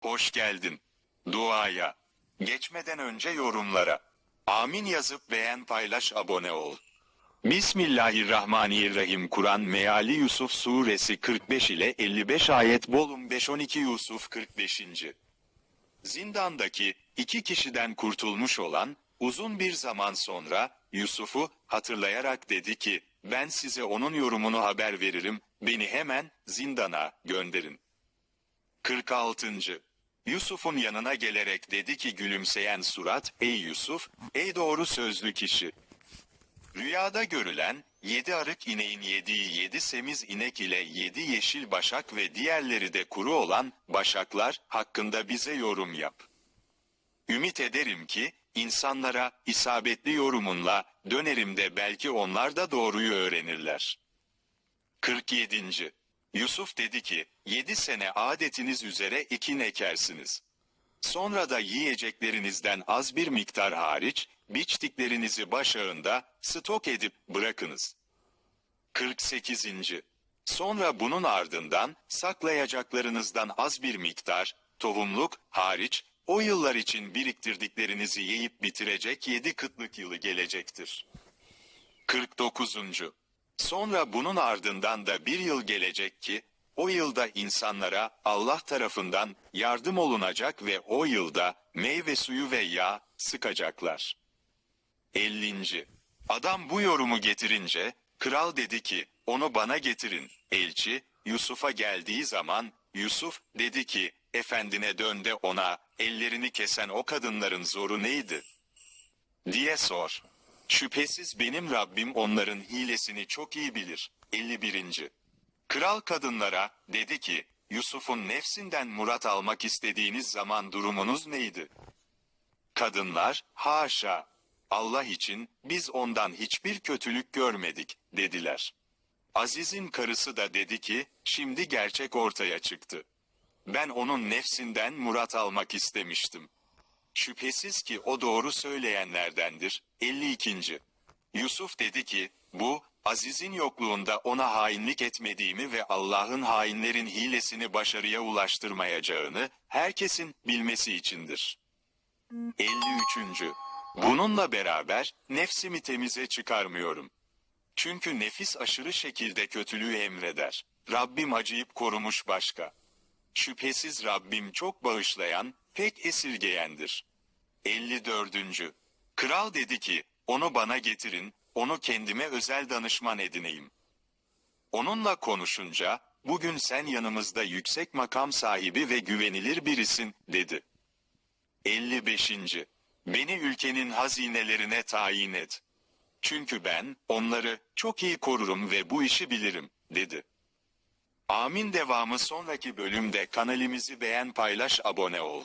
Hoş geldin. Duaya. Geçmeden önce yorumlara. Amin yazıp beğen paylaş abone ol. Bismillahirrahmanirrahim Kur'an Meali Yusuf Suresi 45 ile 55 ayet Volum 5-12 Yusuf 45. Zindandaki iki kişiden kurtulmuş olan, uzun bir zaman sonra, Yusuf'u hatırlayarak dedi ki, ben size onun yorumunu haber veririm, beni hemen zindana gönderin. 46. Yusuf'un yanına gelerek dedi ki gülümseyen surat, ey Yusuf, ey doğru sözlü kişi. Rüyada görülen, yedi arık ineğin yediği yedi semiz inek ile yedi yeşil başak ve diğerleri de kuru olan başaklar hakkında bize yorum yap. Ümit ederim ki, insanlara isabetli yorumunla dönerim de belki onlar da doğruyu öğrenirler. 47. Yusuf dedi ki, yedi sene adetiniz üzere ekin ekersiniz. Sonra da yiyeceklerinizden az bir miktar hariç, biçtiklerinizi başağında stok edip bırakınız. 48. Sonra bunun ardından saklayacaklarınızdan az bir miktar, tohumluk hariç, o yıllar için biriktirdiklerinizi yiyip bitirecek yedi kıtlık yılı gelecektir. 49. Sonra bunun ardından da bir yıl gelecek ki, o yılda insanlara Allah tarafından yardım olunacak ve o yılda meyve suyu ve yağ sıkacaklar. 50. Adam bu yorumu getirince, kral dedi ki, onu bana getirin. Elçi, Yusuf'a geldiği zaman, Yusuf dedi ki, efendine dön de ona, ellerini kesen o kadınların zoru neydi? diye sor. Şüphesiz benim Rabbim onların hilesini çok iyi bilir. 51. Kral kadınlara dedi ki, Yusuf'un nefsinden murat almak istediğiniz zaman durumunuz neydi? Kadınlar, haşa, Allah için biz ondan hiçbir kötülük görmedik, dediler. Aziz'in karısı da dedi ki, şimdi gerçek ortaya çıktı. Ben onun nefsinden murat almak istemiştim. Şüphesiz ki o doğru söyleyenlerdendir. 52. Yusuf dedi ki, bu, Aziz'in yokluğunda ona hainlik etmediğimi ve Allah'ın hainlerin hilesini başarıya ulaştırmayacağını herkesin bilmesi içindir. 53. Bununla beraber nefsimi temize çıkarmıyorum. Çünkü nefis aşırı şekilde kötülüğü emreder. Rabbim acıyıp korumuş başka. Şüphesiz Rabbim çok bağışlayan, pek esirgeyendir. 54. Kral dedi ki, onu bana getirin, onu kendime özel danışman edineyim. Onunla konuşunca, bugün sen yanımızda yüksek makam sahibi ve güvenilir birisin, dedi. 55. Beni ülkenin hazinelerine tayin et. Çünkü ben, onları çok iyi korurum ve bu işi bilirim, dedi. Amin devamı sonraki bölümde kanalimizi beğen paylaş abone ol.